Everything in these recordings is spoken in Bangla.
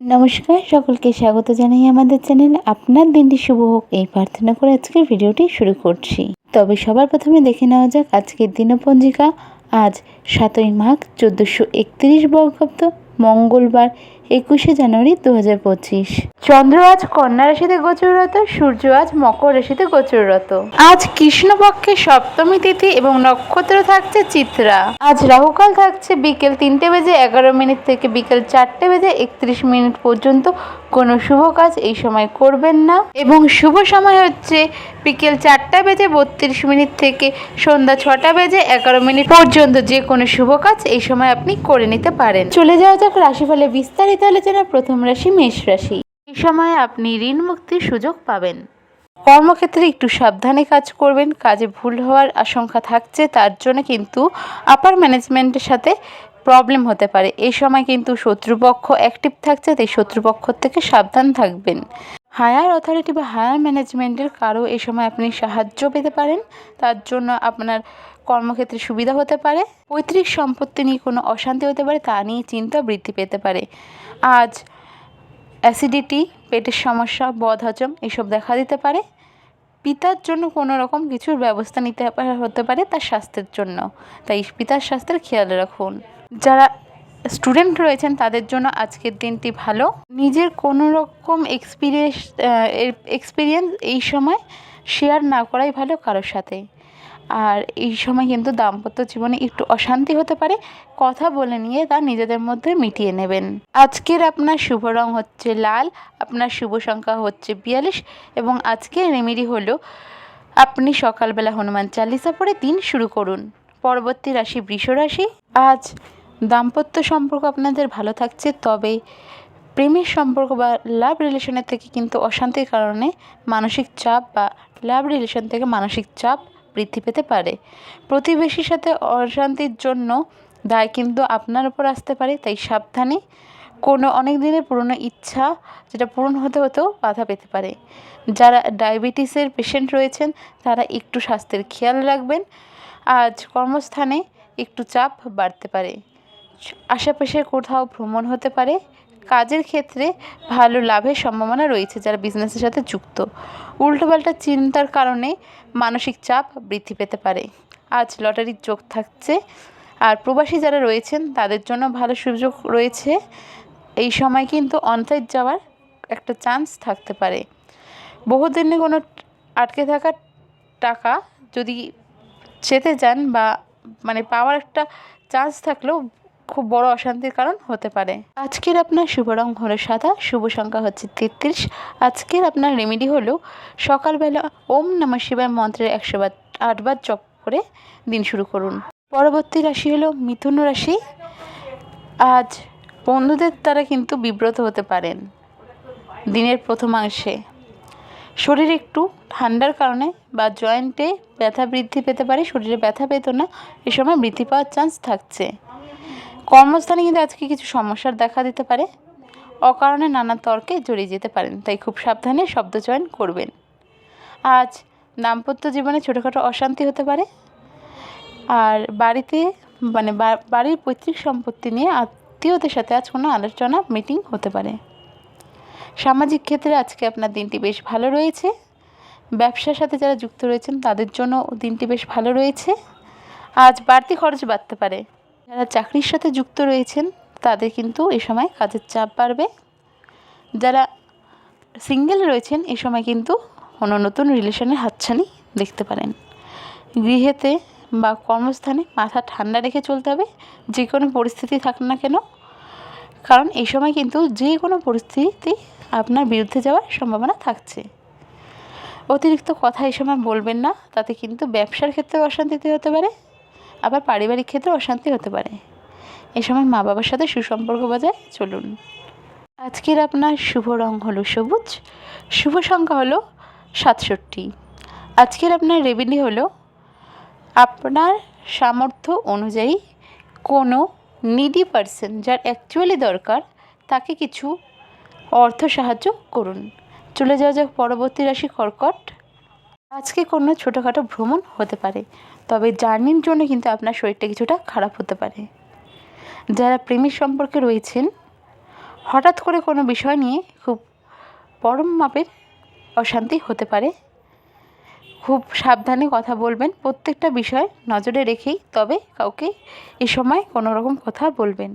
নমস্কার, সকলকে স্বাগত জানাই আমাদের চ্যানেল। আপনার দিনটি শুভ হোক, এই প্রার্থনা করে আজকের ভিডিওটি শুরু করছি। তবে সবার প্রথমে দেখে নেওয়া যাক আজকের দিনপঞ্জিকা। আজ সাতই মাঘ, চোদ্দোশো একত্রিশ বর্গাব্দ মঙ্গলবার একুশে জানুয়ারি দু হাজার পঁচিশ। চন্দ্র আজ কন্যা রাশিতে গোচররত সূর্য আজ মকর রাশিতে গোচররত। আজ কৃষ্ণপক্ষে সপ্তমী তিথি এবং নক্ষত্র থাকছে চিত্রা। আজ রাহুকাল থাকছে বিকেল তিনটে বেজে এগারো মিনিট থেকে বিকেল চারটে বেজে একত্রিশ মিনিট পর্যন্ত। কোনো শুভ কাজ এই সময় করবেন না। এবং শুভ সময় হচ্ছে বিকেল চারটা বেজে বত্রিশ মিনিট থেকে সন্ধ্যা ছটা বেজে এগারো মিনিট পর্যন্ত। যে কোনো শুভ কাজ এই সময় আপনি করে নিতে পারেন। চলে যাওয়া যাক রাশিফলে বিস্তারিত। আলোচনা প্রথম রাশি, মেষ রাশি। এই সময় আপনি ঋণ মুক্তির সুযোগ পাবেন। কর্মক্ষেত্রে একটু সাবধানে কাজ করবেন, কাজে ভুল হওয়ার আশঙ্কা থাকছে, তার জন্য কিন্তু আপার ম্যানেজমেন্টের সাথে প্রবলেম হতে পারে। এই সময় কিন্তু শত্রুপক্ষ অ্যাক্টিভ থাকছে, তাই শত্রুপক্ষ থেকে সাবধান থাকবেন। হায়ার অথরিটি বা হায়ার ম্যানেজমেন্টের কারও এই সময় আপনি সাহায্য পেতে পারেন। তার জন্য আপনার কর্মক্ষেত্রে সুবিধা হতে পারে, পৈতৃক সম্পত্তি নিয়ে কোনো অশান্তি হতে পারে, তা নিয়ে চিন্তা বৃদ্ধি পেতে পারে। আজ অ্যাসিডিটি, পেটের সমস্যা, বদহজম এসব দেখা দিতে পারে। পিতার জন্য কোনো রকম কিছুর ব্যবস্থা নিতে হতে পারে তার স্বাস্থ্যের জন্য। তাই পিতার স্বাস্থ্যের খেয়াল রাখুন। যারা স্টুডেন্ট রয়েছেন তাদের জন্য আজকের দিনটি ভালো। নিজের কোনো রকম এক্সপিরিয়েন্স এক্সপিরিয়েন্স এই সময় শেয়ার না করাই ভালো কারোর সাথে। আর এই সময় কিন্তু দাম্পত্য জীবনে একটু অশান্তি হতে পারে, কথা বলে নিয়ে তা নিজেদের মধ্যে মিটিয়ে নেবেন। আজকের আপনার শুভ রং হচ্ছে লাল, আপনার শুভ সংখ্যা হচ্ছে বিয়াল্লিশ এবং আজকের রেমেডি হলো, আপনি সকালবেলা হনুমান চালিসা পরে দিন শুরু করুন। পরবর্তী রাশি বৃষ রাশি। আজ দাম্পত্য সম্পর্ক আপনাদের ভালো থাকছে, তবে প্রেমের সম্পর্ক বা লাভ রিলেশনের থেকে কিন্তু অশান্তির কারণে মানসিক চাপ বা লাভ রিলেশন থেকে মানসিক চাপ বৃদ্ধি পেতে পারে। প্রতিবেশীর সাথে অশান্তির জন্য দায় কিন্তু আপনার উপর আসতে পারে, তাই সাবধানে কোনো অনেক দিনের পুরনো ইচ্ছা যেটা পূরণ হতে হতেও বাধা পেতে পারে। যারা ডায়াবেটিসের পেশেন্ট রয়েছেন, তারা একটু স্বাস্থ্যের খেয়াল রাখবেন। আজ কর্মস্থানে একটু চাপ বাড়তে পারে। আশেপাশে কোথাও ভ্রমণ হতে পারে। কাজের ক্ষেত্রে ভালো লাভের সম্ভাবনা রয়েছে যারা বিজনেসের সাথে যুক্ত। উল্টোপাল্টা চিন্তার কারণে মানসিক চাপ বৃদ্ধি পেতে পারে। আজ লটারির যোগ থাকছে। আর প্রবাসী যারা রয়েছেন, তাদের জন্য ভালো সুযোগ রয়েছে। এই সময় কিন্তু অন্তর যাওয়ার একটা চান্স থাকতে পারে। বহুদিনে কোনো আটকে থাকা টাকা যদি যেতে যান বা মানে পাওয়ার একটা চান্স থাকলেও খুব বড় অশান্তির কারণ হতে পারে। আজকের আপনার শুভ রং হলো সাদা, শুভ সংখ্যা হচ্ছে তেত্রিশ। আজকের আপনার রেমেডি হলো সকালবেলা ওম নমঃ শিবায় মন্ত্রের একশো বার আটবার জপ করে দিন শুরু করুন। পরবর্তী রাশি হলো মিথুন রাশি। আজ বন্ধুদের দ্বারা কিন্তু বিব্রত হতে পারেন দিনের প্রথমাংশে। শরীর একটু ঠান্ডার কারণে বা জয়েন্টে ব্যথা বৃদ্ধি পেতে পারে, শরীরে ব্যথা পেত না, এ সময় বৃদ্ধি পাওয়ার চান্স থাকছে। কর্মস্থানে কিন্তু আজকে কিছু সমস্যার দেখা দিতে পারে। অকারণে নানা তর্কে জড়িয়ে যেতে পারেন, তাই খুব সাবধানে শব্দ চয়ন করবেন। আজ দাম্পত্য জীবনে ছোটোখাটো অশান্তি হতে পারে। আর বাড়িতে মানে বাড়ির পৈতৃক সম্পত্তি নিয়ে আত্মীয়দের সাথে আজ কোনো আলোচনা, মিটিং হতে পারে। সামাজিক ক্ষেত্রে আজকে আপনার দিনটি বেশ ভালো রয়েছে। ব্যবসার সাথে যারা যুক্ত রয়েছেন, তাদের জন্য দিনটি বেশ ভালো রয়েছে। আজ বাড়তি খরচ বাড়তে পারে। যারা চাকরির সাথে যুক্ত রয়েছেন, তাদের কিন্তু এ সময় কাজের চাপ বাড়বে। যারা সিঙ্গেল রয়েছেন, এ সময় কিন্তু কোনো নতুন রিলেশনের হাতছানি দেখতে পারেন। গৃহেতে বা কর্মস্থানে মাথা ঠান্ডা রেখে চলতে হবে, যে কোনো পরিস্থিতি থাক না কেন। কারণ এই সময় কিন্তু যে কোনো পরিস্থিতি আপনার বিরুদ্ধে যাওয়ার সম্ভাবনা থাকছে। অতিরিক্ত কথা এই সময় বলবেন না, তাতে কিন্তু ব্যবসার ক্ষেত্রে অশান্তিতে হতে পারে। আবার পারিবারিক ক্ষেত্রে অশান্তি হতে পারে। এ সময় মা বাবার সাথে সুসম্পর্ক বজায় চলুন। আজকের আপনার শুভ রং হলো সবুজ, শুভ সংখ্যা হলো সাতষট্টি। আজকের আপনার রেভিনি হলো আপনার সামর্থ্য অনুযায়ী কোনো নিডি পার্সন যার অ্যাকচুয়ালি দরকার, তাকে কিছু অর্থ সাহায্য করুন। চলে যাওয়া যাক পরবর্তী রাশি কর্কট। আজকে কোনো ছোটোখাটো ভ্রমণ হতে পারে, তবে জার্নির জন্য কিন্তু আপনার শরীরটা কিছুটা খারাপ হতে পারে। যারা প্রেমিক সম্পর্কে রয়েছেন, হঠাৎ করে কোনো বিষয় নিয়ে খুব পরম মাপের অশান্তি হতে পারে। খুব সাবধানে কথা বলবেন, প্রত্যেকটা বিষয় নজরে রেখেই, তবে কাউকে এ সময় কোনো রকম কথা বলবেন।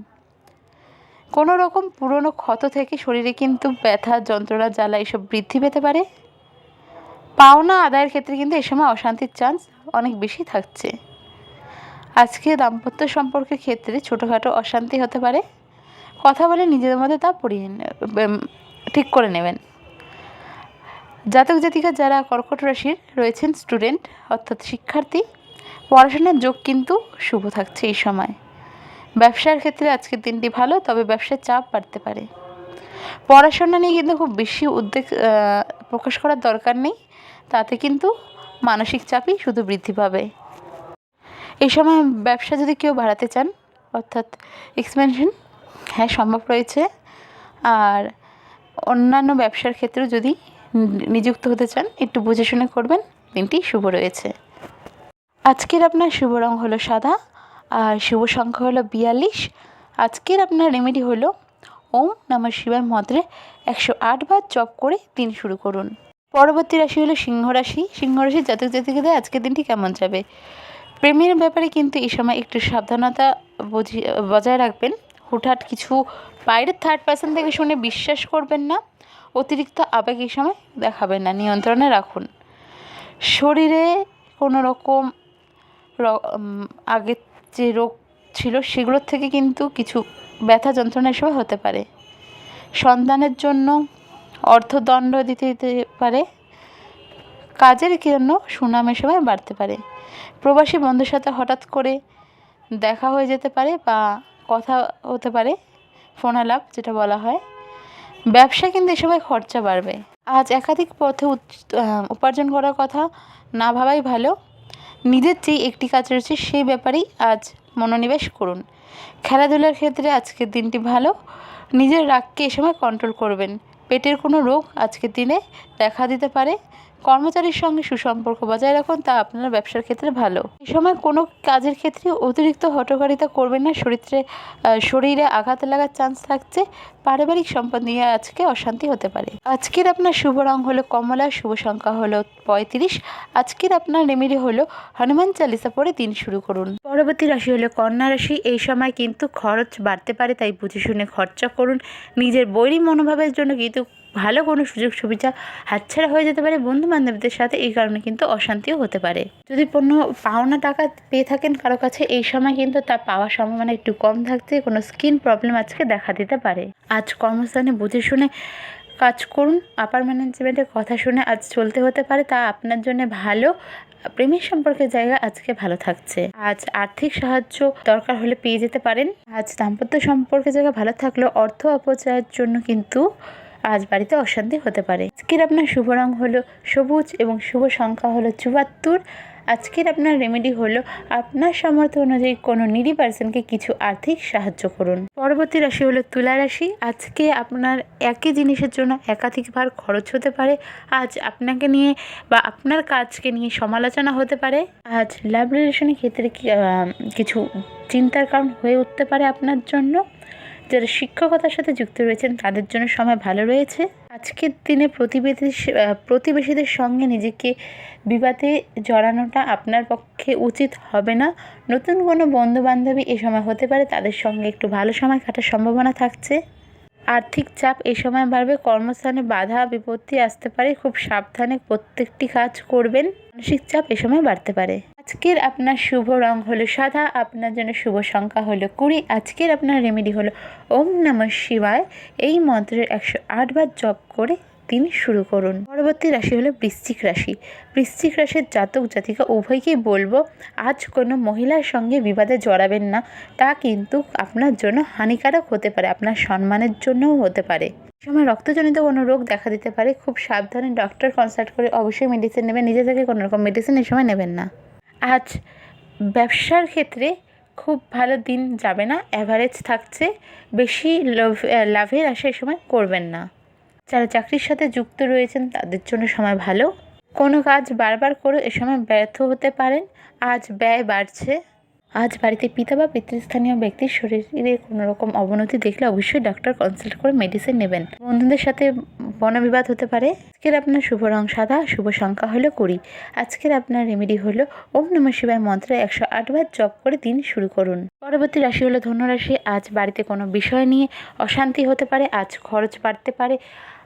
কোনো রকম পুরনো ক্ষত থেকে শরীরে কিন্তু ব্যথা, যন্ত্রণা, জ্বালা এসব বৃদ্ধি পেতে পারে। পাওনা আদায়ের ক্ষেত্রে কিন্তু এ সময় অশান্তির চান্স অনেক বেশি থাকছে। আজকে দাম্পত্য সম্পর্কের ক্ষেত্রে ছোটোখাটো অশান্তি হতে পারে। কথা বলে নিজেদের মধ্যে তা পড়িয়ে ঠিক করে নেবেন। জাতক জাতিকা যারা কর্কট রাশির রয়েছেন স্টুডেন্ট অর্থাৎ শিক্ষার্থী, পড়াশোনার যোগ কিন্তু শুভ থাকছে এই সময়। ব্যবসার ক্ষেত্রে আজকের দিনটি ভালো, তবে ব্যবসার চাপ বাড়তে পারে। পড়াশোনা নিয়ে কিন্তু খুব বেশি উদ্বেগ প্রকাশ করার দরকার নেই। তাতে কিন্তু মানসিক চাপই শুধু বৃদ্ধি পাবে। এই সময় ব্যবসা যদি কেউ বাড়াতে চান, অর্থাৎ এক্সপেনশন হ্যাঁ সম্ভব রয়েছে। আর অন্যান্য ব্যবসার ক্ষেত্রেও যদি নিযুক্ত হতে চান, একটু বুঝে শুনে করবেন। দিনটি শুভ রয়েছে। আজকের আপনার শুভ রং হলো সাদা, আর শুভ সংখ্যা হলো বিয়াল্লিশ। আজকের আপনার রেমেডি হলো, ওম নমঃ শিবায় মন্ত্রে একশো আটবার জপ করে দিন শুরু করুন। পরবর্তী রাশি হলো সিংহ রাশি। সিংহ রাশির জাতক জাতিকাদের আজকের দিনটি কেমন যাবে? প্রেমের ব্যাপারে কিন্তু এই সময় একটু সাবধানতা বজায় রাখবেন। হুটহাট কিছু বাইরের থার্ড পার্সন থেকে শুনে বিশ্বাস করবেন না। অতিরিক্ত আবেগ এই সময় দেখাবেন না। নিয়ন্ত্রণে রাখুন। শরীরে কোনো রকম আগের যে রোগ ছিল সেগুলোর থেকে কিন্তু কিছু ব্যথা যন্ত্রণা এসব হতে পারে। সন্তানের জন্য অর্থদণ্ড দিতে দিতে পারে। কাজের জন্য সুনাম এ সময় বাড়তে পারে। প্রবাসী বন্ধুর সাথে হঠাৎ করে দেখা হয়ে যেতে পারে বা কথা হতে পারে ফোন আলাপ যেটা বলা হয়। ব্যবসা কিন্তু এ সময় খরচা বাড়বে। আজ একাধিক পথে উপার্জন করার কথা না ভাবাই ভালো। নিজের যেই একটি কাজ রয়েছে সেই ব্যাপারেই আজ মনোনিবেশ করুন। খেলাধুলার ক্ষেত্রে আজকের দিনটি ভালো। নিজের রাগকে এ সময় কন্ট্রোল করবেন। পেটের কোনো রোগ আজকের দিনে দেখা দিতে পারে। কর্মচারীর সঙ্গে সুসম্পর্ক বজায় রাখুন, তা আপনার ব্যবসার ক্ষেত্রে ভালো। এই সময় কোনো কাজের ক্ষেত্রে অতিরিক্ত হটকারিতা করবেন না, শরীরে শরীরে আঘাত লাগার চান্স থাকছে। পারিবারিক সম্পদ নিয়ে আজকে অশান্তি হতে পারে। আজকের আপনার শুভ রং হলো কমলা, শুভ সংখ্যা হলো পঁয়ত্রিশ। আজকের আপনার রেমেডি হলো হনুমান চালিসা পরে দিন শুরু করুন। পরবর্তী রাশি হলো কন্যা রাশি। এই সময় কিন্তু খরচ বাড়তে পারে, তাই বুঝে শুনে খরচা করুন। নিজের বৈরী মনোভাবের জন্য কিন্তু ভালো কোনো সুযোগ সুবিধা হাতছাড়া হয়ে যেতে পারে বন্ধু বান্ধবদের সাথে, এই কারণে কিন্তু অশান্তিও হতে পারে। যদি কোনো পাওনা টাকা পেয়ে থাকেন কারও কাছে, এই সময় কিন্তু তা পাওয়ার সম্ভাবনা একটু কম থাকছে কোনো স্কিন প্রবলেম আজকে দেখা দিতে পারে। আজ কর্মস্থানে বুঝে শুনে কাজ করুন আপার ম্যানেজমেন্টের কথা শুনে আজ চলতে হতে পারে, তা আপনার জন্য ভালো। প্রেমের সম্পর্কের জায়গা আজকে ভালো থাকছে। আজ আর্থিক সাহায্য দরকার হলে পেয়ে যেতে পারেন। আজ দাম্পত্য সম্পর্কের জায়গা ভালো থাকলেও অর্থ অপচয়ের জন্য কিন্তু আজ বাড়িতে অশান্তি হতে পারে। আজকের আপনার শুভ রং হলো সবুজ এবং শুভ সংখ্যা হলো চুয়াত্তর। আজকের আপনার রেমেডি হলো আপনার সামর্থ্য অনুযায়ী কোনো নিডি পার্সনকে কিছু আর্থিক সাহায্য করুন। পরবর্তী রাশি হলো তুলা রাশি। আজকে আপনার একই জিনিসের জন্য একাধিকবার খরচ হতে পারে। আজ আপনাকে নিয়ে বা আপনার কাজকে নিয়ে সমালোচনা হতে পারে। আজ লাভ রিলেশনের ক্ষেত্রে কিছু চিন্তার কারণ হয়ে উঠতে পারে আপনার জন্য। যারা শিক্ষকতার সাথে যুক্ত রয়েছেন, তাদের জন্য সময় ভালো রয়েছে। আজকের দিনে প্রতিবেশী প্রতিবেশীদের সঙ্গে নিজেকে বিবাদে জড়ানোটা আপনার পক্ষে উচিত হবে না। নতুন কোনো বন্ধু বান্ধবী এ সময় হতে পারে, তাদের সঙ্গে একটু ভালো সময় কাটার সম্ভাবনা থাকছে। আর্থিক চাপ এ সময় বাড়বে। কর্মস্থানে বাধা, বিপত্তি আসতে পারে। খুব সাবধানে প্রত্যেকটি কাজ করবেন। মানসিক চাপ এ সময় বাড়তে পারে। আজকের আপনার শুভ রং হলো সাদা, আপনার জন্য শুভ সংখ্যা হলো কুড়ি। আজকের আপনার রেমেডি হলো ওম নম শিবায়। এই মন্ত্রের একশো আটবার জপ করে দিন শুরু করুন। পরবর্তী রাশি হলো বৃশ্চিক রাশি। বৃশ্চিক রাশির জাতক জাতিকা উভয়কেই বলব, আজ কোনো মহিলার সঙ্গে বিবাদে জড়াবেন না। তা কিন্তু আপনার জন্য হানিকারক হতে পারে, আপনার সম্মানের জন্যও হতে পারে। সময় রক্তজনিত কোনো রোগ দেখা দিতে পারে, খুব সাবধানে ডক্টর কনসাল্ট করে অবশ্যই মেডিসিন নেবেন, নিজে থেকে কোনো রকম মেডিসিন এই সময় নেবেন না। আজ ব্যবসার ক্ষেত্রে খুব ভালো দিন যাবে না অ্যাভারেজ থাকছে, বেশি লাভ- লাভের আশা এ সময় করবেন না। যারা চাকরির সাথে যুক্ত রয়েছেন, তাদের জন্য সময় ভালো। কোনো কাজ বারবার করে এ সময় ব্যর্থ হতে পারেন। আজ ব্যয় বাড়ছে। আজ বাড়িতে পিতা বা পিতৃস্থানীয় ব্যক্তির শরীরে কোনো রকম অবনতি দেখলে অবশ্যই ডাক্তার কনসাল্ট করে মেডিসিন নেবেন। বন্ধুদের সাথে বনবিবাদ হতে পারে। আজকের আপনার শুভ রং সাদা, শুভ সংখ্যা হলো কুড়ি। আজকের আপনার রেমেডি হলো ওম নম শিবায় মন্ত্রে একশো আটবার জপ করে দিন শুরু করুন। পরবর্তী রাশি হলো ধনুরাশি আজ বাড়িতে কোনো বিষয় নিয়ে অশান্তি হতে পারে। আজ খরচ বাড়তে পারে।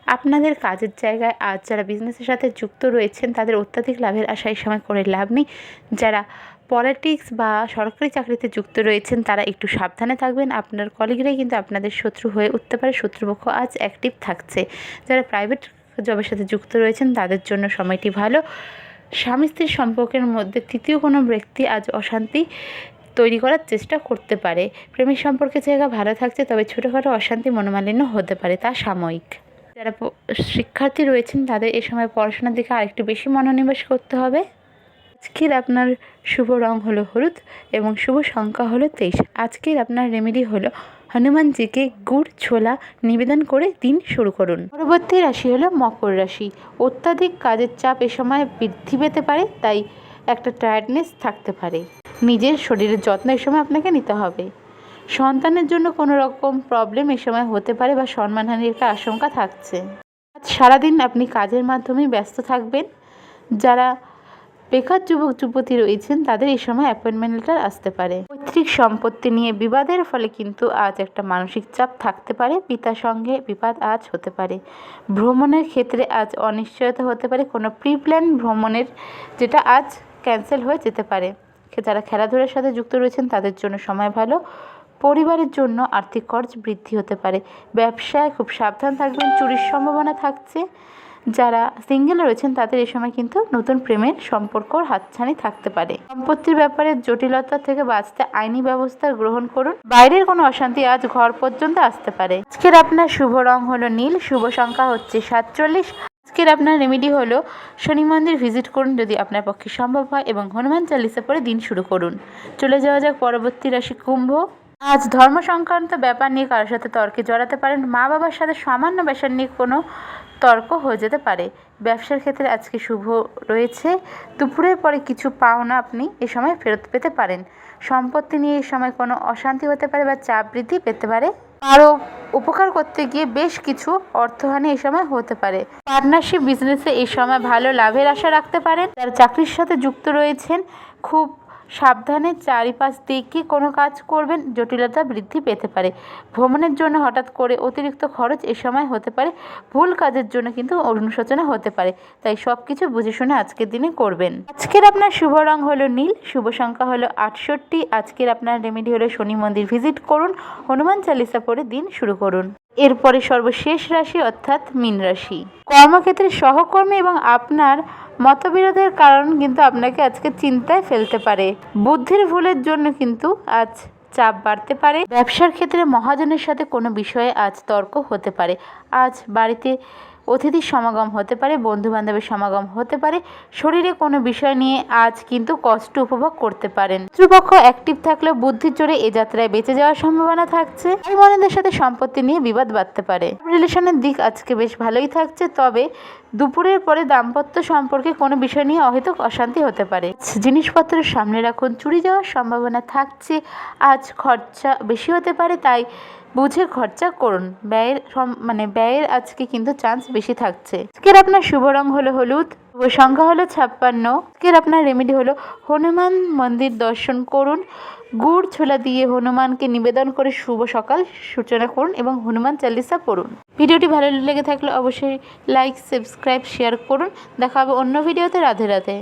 আপনাদের কাজের জায়গায় আজ যারা বিজনেসের সাথে যুক্ত রয়েছেন, তাদের অত্যাধিক লাভের আশা এই সময় করে লাভ নেই। যারা পলিটিক্স বা সরকারি চাকরিতে যুক্ত রয়েছেন, তারা একটু সাবধানে থাকবেন। আপনার কলিগরাই কিন্তু আপনাদের শত্রু হয়ে উঠতে পারে। শত্রুপক্ষ আজ অ্যাক্টিভ থাকছে। যারা প্রাইভেট জবের সাথে যুক্ত রয়েছেন, তাদের জন্য সময়টি ভালো। স্বামী স্ত্রীর সম্পর্কের মধ্যে তৃতীয় কোনো ব্যক্তি আজ অশান্তি তৈরি করার চেষ্টা করতে পারে। প্রেমের সম্পর্কের জায়গা ভালো থাকছে, তবে ছোটোখাটো অশান্তি মনোমালিন্য হতে পারে। তা সাময়িক। যারা শিক্ষার্থী রয়েছেন, তাদের এ সময় পড়াশোনার দিকে আরেকটু বেশি মনোনিবেশ করতে হবে। আজকের আপনার শুভ রং হলো হলুদ এবং শুভ সংখ্যা হলো তেইশ। আজকের আপনার রেমেডি হলো হনুমানজিকে গুড় ছোলা নিবেদন করে দিন শুরু করুন। পরবর্তী রাশি হলো মকর রাশি। অত্যাধিক কাজের চাপ এ সময় বৃদ্ধি পেতে পারে, তাই একটা টায়ার্ডনেস থাকতে পারে। নিজের শরীরের যত্ন এ সময় আপনাকে নিতে হবে। সন্তানের জন্য কোনো রকম প্রবলেম এ সময় হতে পারে বা সম্মানহানির একটা আশঙ্কা থাকছে। আজ সারাদিন আপনি কাজের মাধ্যমে ব্যস্ত থাকবেন। যারা বেকার যুবক, যুবতী রয়েছেন, তাদের এই সময় অ্যাপয়েন্টমেন্ট লেটার আসতে পারে। পৈতৃক সম্পত্তি নিয়ে বিবাদের ফলে কিন্তু আজ একটা মানসিক চাপ থাকতে পারে। পিতার সঙ্গে বিবাদ আজ হতে পারে। ভ্রমণের ক্ষেত্রে আজ অনিশ্চয়তা হতে পারে। কোনো প্রি প্ল্যান ভ্রমণের যেটা আজ ক্যান্সেল হয়ে যেতে পারে। যারা খেলাধুলার সাথে যুক্ত রয়েছেন, তাদের জন্য সময় ভালো। পরিবারের জন্য আর্থিক খরচ বৃদ্ধি হতে পারে। ব্যবসায় খুব সাবধান থাকবেন, চুরির সম্ভাবনা থাকছে। যারা সিঙ্গেল রয়েছেন, তাদের এই সময় কিন্তু নতুন প্রেমের সম্পর্ক হাতছানি থাকতে পারে। সম্পত্তির ব্যাপারে জটিলতা থেকে বাঁচতে আইনি ব্যবস্থা গ্রহণ করুন। বাইরের কোনো অশান্তি আজ ঘর পর্যন্ত আসতে পারে। আজকের আপনার শুভ রং হলো নীল, শুভ সংখ্যা হচ্ছে সাতচল্লিশ। আজকের আপনার রেমেডি হলো শনি মন্দির ভিজিট করুন যদি আপনার পক্ষে সম্ভব হয় এবং হনুমান চালিসা পরে দিন শুরু করুন। চলে যাওয়া যাক পরবর্তী রাশি কুম্ভ। আজ ধর্ম সংক্রান্ত ব্যাপার নিয়ে কারোর সাথে তর্কে জড়াতে পারেন মা বাবার সাথে সামান্য ব্যাপার নিয়ে কোনো তর্ক হয়ে যেতে পারে। ব্যবসার ক্ষেত্রে আজকে শুভ রয়েছে। দুপুরের পরে কিছু পাওনা আপনি এ সময় ফেরত পেতে পারেন। সম্পত্তি নিয়ে এ সময় কোনো অশান্তি হতে পারে বা চাপ বৃদ্ধি পেতে পারে। আরও উপকার করতে গিয়ে বেশ কিছু অর্থহানি এই সময় হতে পারে। পার্টনারশিপ বিজনেসে এই সময় ভালো লাভের আশা রাখতে পারেন। যারা চাকরির সাথে যুক্ত রয়েছেন, খুব সাবধানে চারিপাশ দিকে কোনো কাজ করবেন, জটিলতা বৃদ্ধি পেতে পারে। ভ্রমণের জন্য হঠাৎ করে অতিরিক্ত খরচ এ সময় হতে পারে, ভুল কাজের জন্য কিন্তু অনুশোচনা হতে পারে। তাই সব কিছু বুঝে শুনে আজকের দিনে করবেন। আজকের আপনার শুভ রং হলো নীল, শুভ সংখ্যা হলো আটষট্টি। আজকের আপনার রেমেডি হলো শনি মন্দির ভিজিট করুন। হনুমান চালিসা পরে দিন শুরু করুন। এরপরে সর্বশেষ রাশি অর্থাৎ মীন রাশি। কর্মক্ষেত্রে সহকর্মী এবং আপনার মতবিরোধের কারণ কিন্তু আপনাকে আজকে চিন্তায় ফেলতে পারে। বুদ্ধির ভুলের জন্য কিন্তু আজ চাপ বাড়তে পারে। ব্যবসার ক্ষেত্রে মহাজনের সাথে কোনো বিষয়ে আজ তর্ক হতে পারে। আজ বাড়িতে অতিথির সমাগম হতে পারে বন্ধু বান্ধবের সমাগম হতে পারে। শরীরে কোনো বিষয় নিয়ে আজ কিন্তু কষ্ট উপভোগ করতে পারেন। শত্রুপক্ষ অ্যাক্টিভ থাকলেও বুদ্ধির জোরে এ যাত্রায় বেঁচে যাওয়ার সম্ভাবনা থাকছে। ভাই বোনেদের সাথে সম্পত্তি নিয়ে বিবাদ বাড়তে পারে। রিলেশনের দিক আজকে বেশ ভালোই থাকছে, তবে দুপুরের পরে দাম্পত্য সম্পর্কে কোনো বিষয় নিয়ে অহেতুক অশান্তি হতে পারে। জিনিসপত্রের সামনে রাখুন, চুরি যাওয়ার সম্ভাবনা থাকছে। আজ খরচা বেশি হতে পারে, তাই বুঝে খরচা করুন। ব্যয়ের মানে ব্যয়ের আজকে কিন্তু চান্স বেশি থাকছে। আজকের আপনার শুভ রং হলো হলুদ, শুভ সংখ্যা হলো ছাপ্পান্ন। আজকের আপনার রেমেডি হলো হনুমান মন্দির দর্শন করুন, গুড় ছোলা দিয়ে হনুমানকে নিবেদন করে শুভ সকাল সূচনা করুন এবং হনুমান চালিসা করুন ভিডিওটি ভালো লেগে থাকলে অবশ্যই লাইক সাবস্ক্রাইব শেয়ার করুন। দেখা হবে অন্য ভিডিওতে, রাধে রাধে।